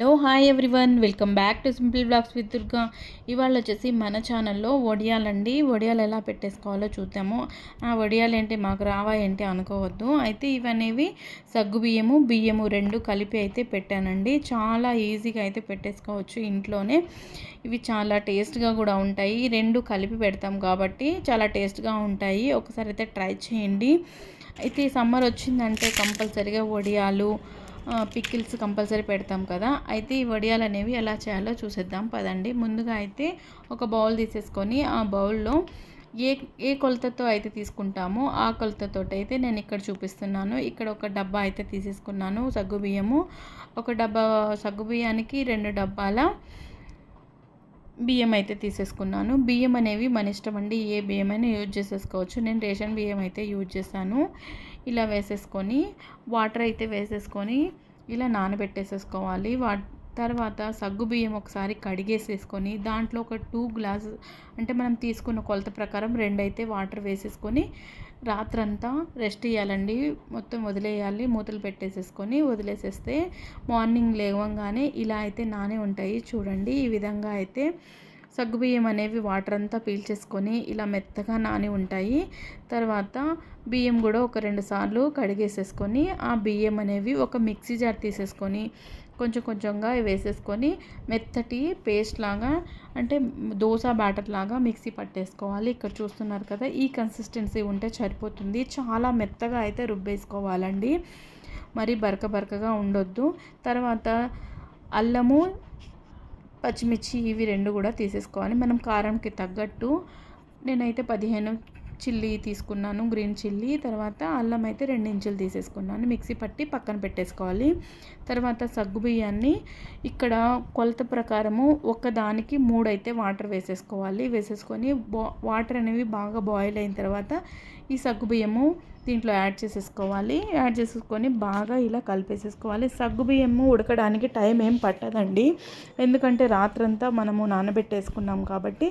Hello hi everyone. Welcome back to simple blogs with Durga. ఇవాళ వచ్చేసి మన ఛానల్లో వడియాలండి. వడియాలు ఎలా పెట్టేసుకోవాలో చూద్దాము. ఆ వడియాలు ఏంటి మాకు రావా ఏంటి అనుకోవద్దు. అయితే ఇవనేవి సగ్గు బియ్యము బియ్యము రెండు కలిపి అయితే పెట్టానండి. చాలా ఈజీగా అయితే పెట్టేసుకోవచ్చు ఇంట్లోనే. ఇవి చాలా టేస్ట్గా కూడా ఉంటాయి. రెండు కలిపి పెడతాం కాబట్టి చాలా టేస్ట్గా ఉంటాయి. ఒకసారి అయితే ట్రై చేయండి. అయితే సమ్మర్ వచ్చిందంటే కంపల్సరిగా వడియాలు పిక్కిల్స్ కంపల్సరీ పెడతాం కదా. అయితే ఈ వడియాలు అనేవి ఎలా చేయాలో చూసేద్దాం. పదండి. ముందుగా అయితే ఒక బౌల్ తీసేసుకొని ఆ బౌల్లో ఏ ఏ కొలతతో అయితే తీసుకుంటామో ఆ కొలతతో అయితే నేను ఇక్కడ చూపిస్తున్నాను. ఇక్కడ ఒక డబ్బా అయితే తీసేసుకున్నాను సగ్గు బియ్యము. ఒక డబ్బా సగ్గు బియ్యానికి రెండు డబ్బాల బియ్యం అయితే తీసేసుకున్నాను. బియ్యం అనేవి మన ఇష్టం అండి. ఏ బియ్యం అయినా యూజ్ చేసేసుకోవచ్చు. నేను రేషన్ బియ్యం అయితే యూజ్ చేశాను. ఇలా వేసేసుకొని వాటర్ అయితే వేసేసుకొని ఇలా నానబెట్టేసేసుకోవాలి. వా తర్వాత సగ్గు బియ్యం ఒకసారి కడిగేసేసుకొని దాంట్లో ఒక టూ గ్లాస్ అంటే మనం తీసుకున్న కొలత ప్రకారం రెండైతే వాటర్ వేసేసుకొని రాత్రంతా రెస్ట్ ఇవ్వాలండి మొత్తం వదిలేయాలి మూతలు పెట్టేసేసుకొని వదిలేసేస్తే మార్నింగ్ లేవంగానే ఇలా అయితే నానే ఉంటాయి. చూడండి ఈ విధంగా అయితే సగ్గుబియ్యం అనేవి వాటర్ అంతా పీల్చేసుకొని ఇలా మెత్తగా నాని ఉంటాయి. తర్వాత బియ్యం కూడా ఒక రెండు సార్లు కడిగేసేసుకొని ఆ బియ్యం అనేవి ఒక మిక్సీ జార్ తీసేసుకొని కొంచెం కొంచెంగా వేసేసుకొని మెత్తటి పేస్ట్ లాగా అంటే దోశ బ్యాటర్ లాగా మిక్సీ పట్టేసుకోవాలి. ఇక్కడ చూస్తున్నారు కదా ఈ కన్సిస్టెన్సీ ఉంటే సరిపోతుంది. చాలా మెత్తగా అయితే రుబ్బేసుకోవాలండి. మరి బరక బరకగా ఉండొద్దు. తర్వాత అల్లము పచ్చిమిర్చి ఇవి రెండు కూడా తీసేసుకోవాలి. మనం కారంకి తగ్గట్టు నేనైతే పదిహేను చిల్లీ తీసుకున్నాను గ్రీన్ చిల్లీ. తర్వాత అల్లం అయితే రెండు ఇంచులు తీసేసుకున్నాను. మిక్సీ పట్టి పక్కన పెట్టేసుకోవాలి. తర్వాత సగ్గు బియ్యాన్ని ఇక్కడ కొలత ప్రకారము ఒకదానికి మూడు అయితే వాటర్ వేసేసుకోవాలి. వేసేసుకొని వాటర్ అనేవి బాగా బాయిల్ అయిన తర్వాత ఈ సగ్గు బియ్యము దీంట్లో యాడ్ చేసేసుకోవాలి. యాడ్ చేసేసుకొని బాగా ఇలా కలిపేసేసుకోవాలి. సగ్గు బియ్యము ఉడకడానికి టైం ఏం పట్టదండి. ఎందుకంటే రాత్రంతా మనము నానబెట్టేసుకున్నాం కాబట్టి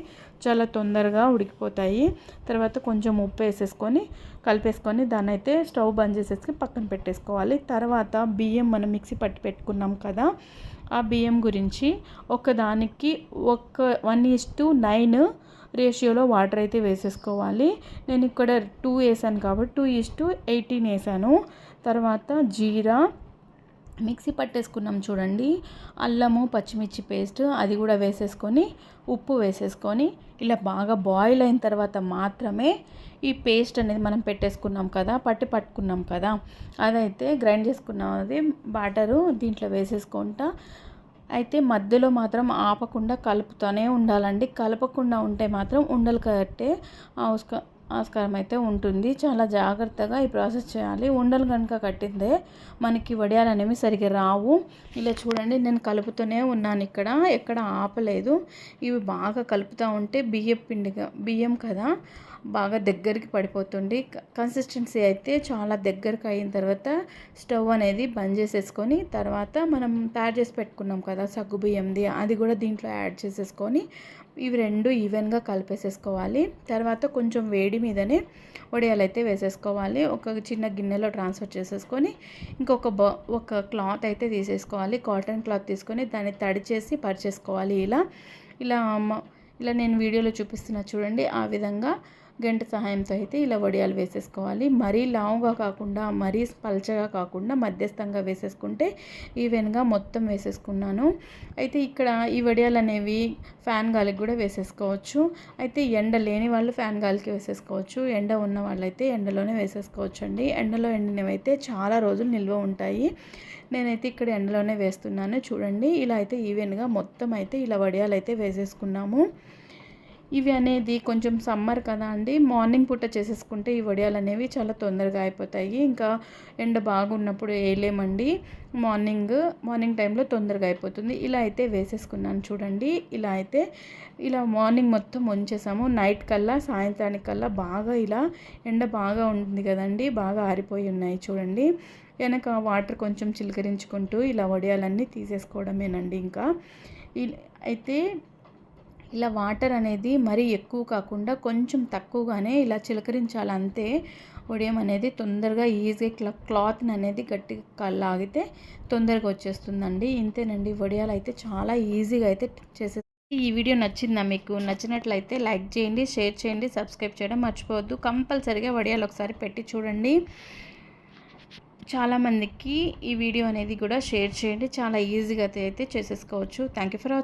చాలా తొందరగా ఉడికిపోతాయి. తర్వాత కొంచెం ఉప్పు వేసేసుకొని కలిపేసుకొని దాన్ని అయితే స్టవ్ బంద్ చేసేసి పక్కన పెట్టేసుకోవాలి. తర్వాత బియ్యం మనం మిక్సీ పట్టి పెట్టుకున్నాం కదా ఆ బియ్యం గురించి ఒకదానికి ఒక వన్ ఈస్ టు నైన్ రేషియోలో వాటర్ అయితే వేసేసుకోవాలి. నేను ఇక్కడ టూ వేసాను కాబట్టి టూ ఈస్ టు ఎయిటీన్ వేసాను. తర్వాత జీరా మిక్సీ పట్టేసుకున్నాం చూడండి. అల్లము పచ్చిమిర్చి పేస్ట్ అది కూడా వేసేసుకొని ఉప్పు వేసేసుకొని ఇలా బాగా బాయిల్ అయిన తర్వాత మాత్రమే ఈ పేస్ట్ అనేది మనం పెట్టేసుకున్నాం కదా పట్టి పట్టుకున్నాం కదా. అదైతే గ్రైండ్ చేసుకున్నాం అది బాటరు దీంట్లో వేసేసుకుంటా. అయితే మధ్యలో మాత్రం ఆపకుండా కలుపుతూనే ఉండాలండి. కలపకుండా ఉంటే మాత్రం ఉండలు కట్టే ఆస్క ఆస్కారం అయితే ఉంటుంది. చాలా జాగ్రత్తగా ఈ ప్రాసెస్ చేయాలి. ఉండలు కనుక కట్టిందే మనకి వడియాలు అనేవి సరిగ్గా రావు. ఇలా చూడండి నేను కలుపుతూనే ఉన్నాను ఇక్కడ. ఎక్కడ ఆపలేదు. ఇవి బాగా కలుపుతూ ఉంటే బియ్యం పిండిగా బియ్యం కదా బాగా దగ్గరికి పడిపోతుంది. కన్సిస్టెన్సీ అయితే చాలా దగ్గరకు అయిన తర్వాత స్టవ్ అనేది బంద్ చేసేసుకొని తర్వాత మనం తయారు చేసి పెట్టుకున్నాం కదా సగ్గు బియ్యంది అది కూడా దీంట్లో యాడ్ చేసేసుకొని ఇవి రెండు ఈవెన్గా కలిపేసేసుకోవాలి. తర్వాత కొంచెం వేడి మీదనే వడియాలు అయితే వేసేసుకోవాలి. ఒక చిన్న గిన్నెలో ట్రాన్స్ఫర్ చేసేసుకొని ఇంకొక బ ఒక క్లాత్ అయితే తీసేసుకోవాలి. కాటన్ క్లాత్ తీసుకొని దాన్ని తడి చేసి పరిచేసుకోవాలి. ఇలా ఇలా ఇలా నేను వీడియోలో చూపిస్తున్నా చూడండి. ఆ విధంగా గంట సహాయంతో అయితే ఇలా వడియాలు వేసేసుకోవాలి. మరీ లావుగా కాకుండా మరీ పల్చగా కాకుండా మధ్యస్థంగా వేసేసుకుంటే ఈవెన్గా మొత్తం వేసేసుకున్నాను. అయితే ఇక్కడ ఈ వడియాలు అనేవి ఫ్యాన్ గాలికి కూడా వేసేసుకోవచ్చు. అయితే ఎండ లేని వాళ్ళు ఫ్యాన్ గాలికి వేసేసుకోవచ్చు. ఎండ ఉన్న వాళ్ళైతే ఎండలోనే వేసేసుకోవచ్చు అండి ఎండలో ఎండినవైతే చాలా రోజులు నిల్వ ఉంటాయి. నేనైతే ఇక్కడ ఎండలోనే వేస్తున్నాను. చూడండి ఇలా అయితే ఈవెన్గా మొత్తం అయితే ఇలా వడియాలు అయితే వేసేసుకున్నాము. ఇవి అనేది కొంచెం సమ్మర్ కదా అండి. మార్నింగ్ పూట చేసేసుకుంటే ఈ వడియాలు అనేవి చాలా తొందరగా అయిపోతాయి. ఇంకా ఎండ బాగున్నప్పుడు వేయలేమండి. మార్నింగ్ మార్నింగ్ టైంలో తొందరగా అయిపోతుంది. ఇలా అయితే వేసేసుకున్నాను చూడండి. ఇలా అయితే ఇలా మార్నింగ్ మొత్తం ఉంచేసాము నైట్ కల్లా సాయంత్రానికి కల్లా బాగా ఇలా ఎండ బాగా ఉంటుంది కదండి. బాగా ఆరిపోయి ఉన్నాయి చూడండి. వెనక వాటర్ కొంచెం చిలకరించుకుంటూ ఇలా వడియాలన్నీ తీసేసుకోవడమేనండి ఇంకా. అయితే ఇలా వాటర్ అనేది మరీ ఎక్కువ కాకుండా కొంచెం తక్కువగానే ఇలా చిలకరించాలి అంతే. వడియం అనేది తొందరగా ఈజీగా క్లా క్లాత్ని అనేది గట్టిగా లాగితే తొందరగా వచ్చేస్తుందండి. ఇంతేనండి. వడియాలు అయితే చాలా ఈజీగా అయితే చేసే ఈ వీడియో నచ్చిందా మీకు? నచ్చినట్లయితే లైక్ చేయండి షేర్ చేయండి సబ్స్క్రైబ్ చేయడం మర్చిపోవద్దు. కంపల్సరీగా వడియాలు ఒకసారి పెట్టి చూడండి. చాలామందికి ఈ వీడియో అనేది కూడా షేర్ చేయండి. చాలా ఈజీగా అయితే చేసేసుకోవచ్చు. Thank you for